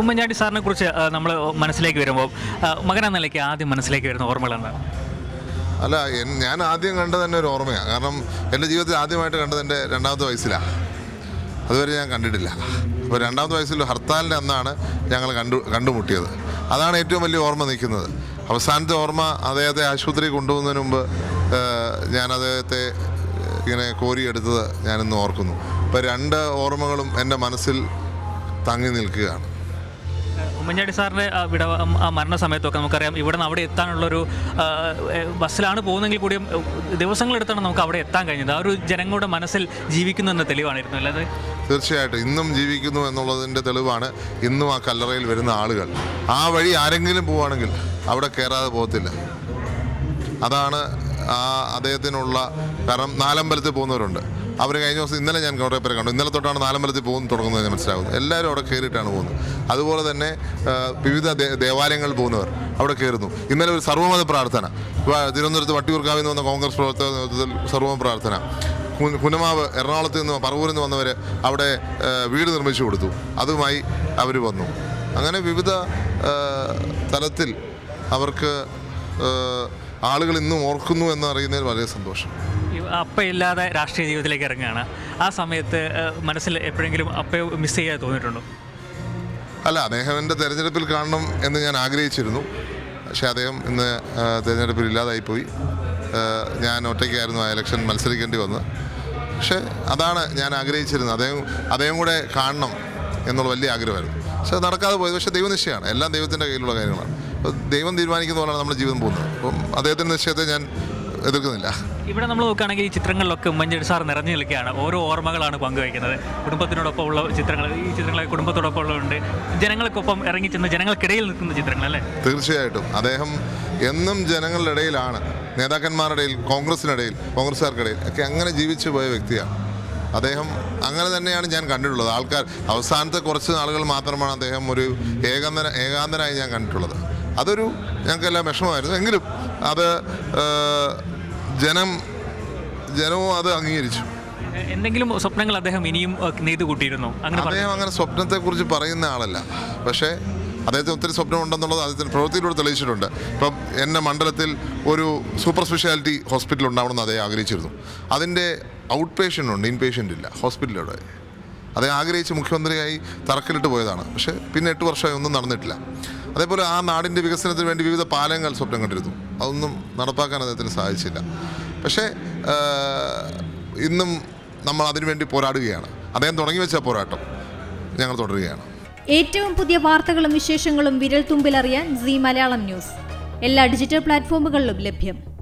ഉമ്മൻചാണ്ടി സാറിനെ കുറിച്ച് നമ്മൾ മനസ്സിലേക്ക് വരുമ്പോൾ മകനെന്ന നിലയ്ക്ക് ആദ്യം മനസ്സിലേക്ക് വരുന്ന ഓർമ്മകൾ എന്താണ്? അല്ല ഞാൻ ആദ്യം കണ്ടത് തന്നെ ഒരു ഓർമ്മയാണ് കാരണം എന്റെ ജീവിതത്തിൽ ആദ്യമായിട്ട് കണ്ടത് എന്റെ രണ്ടാമത്തെ വയസ്സിലാണ് അതുവരെ ഞാൻ കണ്ടിട്ടില്ല. അപ്പോൾ രണ്ടാമത്തെ വയസ്സിൽ ഹർത്താലിന്റെ അന്നാണ് ഞങ്ങൾ കണ്ടു കണ്ടുമുട്ടിയത്. അതാണ് ഏറ്റവും വലിയ ഓർമ്മ നിൽക്കുന്നത്. അവസാനത്തെ ഓർമ്മ അദ്ദേഹത്തെ ആശുപത്രി കൊണ്ടുപോകുന്നതിന് മുമ്പ് ഞാൻ അദ്ദേഹത്തെ ഇങ്ങനെ കോരിയെടുത്തത് ഞാനിന്ന് ഓർക്കുന്നു. അപ്പോൾ രണ്ട് ഓർമ്മകളും എന്റെ മനസ്സിൽ തങ്ങി നിൽക്കുകയാണ്. ഉമ്മൻചാണ്ടി സാറിന്റെ ആ ആ മരണ സമയത്തൊക്കെ നമുക്കറിയാം. ഇവിടെ നിന്ന് അവിടെ എത്താനുള്ളൊരു ബസ്സിലാണ് പോകുന്നെങ്കിൽ കൂടിയും ദിവസങ്ങളെടുത്താണ് നമുക്ക് അവിടെ എത്താൻ കഴിഞ്ഞത്. ആ ഒരു ജനങ്ങളുടെ മനസ്സിൽ ജീവിക്കുന്നു എന്ന തെളിവാണിരുന്നു അല്ലാതെ തീർച്ചയായിട്ടും. ഇന്നും ജീവിക്കുന്നു എന്നുള്ളതിന്റെ തെളിവാണ് ഇന്നും ആ കല്ലറയിൽ വരുന്ന ആളുകൾ. ആ വഴി ആരെങ്കിലും പോവുകയാണെങ്കിൽ അവിടെ കയറാതെ പോകത്തില്ല. അതാണ് ആ അദ്ദേഹത്തിനുള്ള കാരണം നാലമ്പലത്തിൽ പോകുന്നവരുണ്ട്. അവർ കഴിഞ്ഞ ദിവസം ഇന്നലെ ഞാൻ കുറേ പേരെ കണ്ടു. ഇന്നലെ തൊട്ടാണ് നാലമ്പലത്തിൽ പോകുന്നത് തുടങ്ങുന്നത് ഞാൻ മനസ്സിലാകുന്നത്. എല്ലാവരും അവിടെ കയറിയിട്ടാണ് പോകുന്നത്. അതുപോലെ തന്നെ വിവിധ ദേവാലയങ്ങളിൽ പോകുന്നവർ അവിടെ കയറുന്നു. ഇന്നലെ ഒരു സർവമത പ്രാർത്ഥന. തിരുവനന്തപുരത്ത് വട്ടിയൂർക്കാവിൽ നിന്ന് വന്ന കോൺഗ്രസ് പ്രവർത്തക നേതൃത്വത്തിൽ സർവമത പ്രാർത്ഥന കുനമാവ് എറണാകുളത്ത് നിന്ന് പറവൂരിൽ നിന്ന് വന്നവർ അവിടെ വീട് നിർമ്മിച്ചു കൊടുത്തു. അതുമായി അവർ വന്നു. അങ്ങനെ വിവിധ തലത്തിൽ അവർക്ക് ആളുകൾ ഇന്നും ഓർക്കുന്നു എന്നറിയുന്നതിൽ വളരെ സന്തോഷം. അപ്പയില്ലാതെ രാഷ്ട്രീയ ജീവിതത്തിലേക്ക് ഇറങ്ങുകയാണ്. ആ സമയത്ത് മനസ്സിൽ എപ്പോഴെങ്കിലും അപ്പയെ മിസ് ചെയ്യാൻ തോന്നിയിട്ടുണ്ടോ? അല്ല അദ്ദേഹം എന്റെ തെരഞ്ഞെടുപ്പിൽ കാണണം എന്ന് ഞാൻ ആഗ്രഹിച്ചിരുന്നു. പക്ഷേ അദ്ദേഹം ഇന്ന് തിരഞ്ഞെടുപ്പിൽ ഇല്ലാതായിപ്പോയി. ഞാൻ ഒറ്റയ്ക്കായിരുന്നു ആ ഇലക്ഷൻ മത്സരിക്കേണ്ടി വന്ന്. പക്ഷേ അതാണ് ഞാൻ ആഗ്രഹിച്ചിരുന്നത്. അദ്ദേഹം അദ്ദേഹം കൂടെ കാണണം എന്നുള്ള വലിയ ആഗ്രഹമായിരുന്നു. പക്ഷേ നടക്കാതെ പോയത് പക്ഷേ ദൈവനിശ്ചയമാണ്. എല്ലാം ദൈവത്തിന്റെ കയ്യിലുള്ള കാര്യങ്ങളാണ്. അപ്പോൾ ദൈവം തീരുമാനിക്കുന്ന പോലെയാണ് നമ്മുടെ ജീവിതം പോകുന്നത്. അപ്പം അദ്ദേഹത്തിന്റെ നിശ്ചയത്തെ ഞാൻ എതിർക്കുന്നില്ല. ഇവിടെ നമ്മൾ നോക്കുകയാണെങ്കിൽ ഈ ചിത്രങ്ങളിലൊക്കെ ഉമ്മൻചാണ്ടി സാർ നിറഞ്ഞു നിൽക്കുകയാണ്. ഓരോ ഓർമ്മകളാണ് പങ്കുവയ്ക്കുന്നത്. കുടുംബത്തിനോടൊപ്പം ഉള്ള ചിത്രങ്ങൾ ഈ ചിത്രങ്ങളെ കുടുംബത്തോടൊപ്പം ഉള്ളതുണ്ട് ജനങ്ങൾക്കൊപ്പം ഇറങ്ങി ചെന്ന് ജനങ്ങൾക്കിടയിൽ നിൽക്കുന്ന ചിത്രങ്ങൾ അല്ലേ തീർച്ചയായിട്ടും. അദ്ദേഹം എന്നും ജനങ്ങളുടെ ഇടയിലാണ് നേതാക്കന്മാരുടെ കോൺഗ്രസിനിടയിൽ കോൺഗ്രസ്സുകാർക്കിടയിൽ ഒക്കെ അങ്ങനെ ജീവിച്ചു പോയ വ്യക്തിയാണ്. അദ്ദേഹം അങ്ങനെ തന്നെയാണ് ഞാൻ കണ്ടിട്ടുള്ളത്. ആൾക്കാർ അവസാനത്തെ കുറച്ച് നാളുകൾ മാത്രമാണ് അദ്ദേഹം ഒരു ഏകാന്തന ഏകാന്തനായി ഞാൻ കണ്ടിട്ടുള്ളത്. അതൊരു ഞങ്ങൾക്കെല്ലാം വിഷമമായിരുന്നു. എങ്കിലും അത് ജനം ജനവും അത് അംഗീകരിച്ചു. എന്തെങ്കിലും സ്വപ്നങ്ങൾ അദ്ദേഹം ഇനിയും നെയ്തു കൂട്ടിയിരുന്നു? അങ്ങനെ അദ്ദേഹം അങ്ങനെ സ്വപ്നത്തെക്കുറിച്ച് പറയുന്ന ആളല്ല. പക്ഷേ അദ്ദേഹത്തിന് ഒത്തിരി സ്വപ്നം ഉണ്ടെന്നുള്ളത് അദ്ദേഹത്തിന് പ്രവൃത്തിയിലൂടെ തെളിയിച്ചിട്ടുണ്ട്. ഇപ്പം എന്റെ മണ്ഡലത്തിൽ ഒരു സൂപ്പർ സ്പെഷ്യാലിറ്റി ഹോസ്പിറ്റൽ ഉണ്ടാവണമെന്ന് അദ്ദേഹം ആഗ്രഹിച്ചിരുന്നു. അതിന്റെ ഔട്ട് പേഷ്യന്റ് ഉണ്ട് ഇൻ പേഷ്യന്റ് ഇല്ല ഹോസ്പിറ്റലിലൂടെ അദ്ദേഹം ആഗ്രഹിച്ച് മുഖ്യമന്ത്രിയായി തറക്കിലിട്ട് പോയതാണ്. പക്ഷേ പിന്നെ എട്ട് വർഷമായി ഒന്നും നടന്നിട്ടില്ല. അതേപോലെ ആ നാടിന്റെ വികസനത്തിന് വേണ്ടി വിവിധ പാലങ്ങൾ സ്വപ്നം കണ്ടിരുന്നു. അതൊന്നും നടപ്പാക്കാൻ അദ്ദേഹത്തിന് സാധിച്ചില്ല. പക്ഷേ ഇന്നും നമ്മൾ അതിനുവേണ്ടി പോരാടുകയാണ്. അദ്ദേഹം തുടങ്ങി വെച്ച പോരാട്ടം ഞങ്ങൾ തുടരുകയാണ്. ഏറ്റവും പുതിയ വാർത്തകളും വിശേഷങ്ങളും വിരൽ തുമ്പിലറിയാൻ സി മലയാളം ന്യൂസ്. എല്ലാ ഡിജിറ്റൽ പ്ലാറ്റ്ഫോമുകളിലും ലഭ്യം.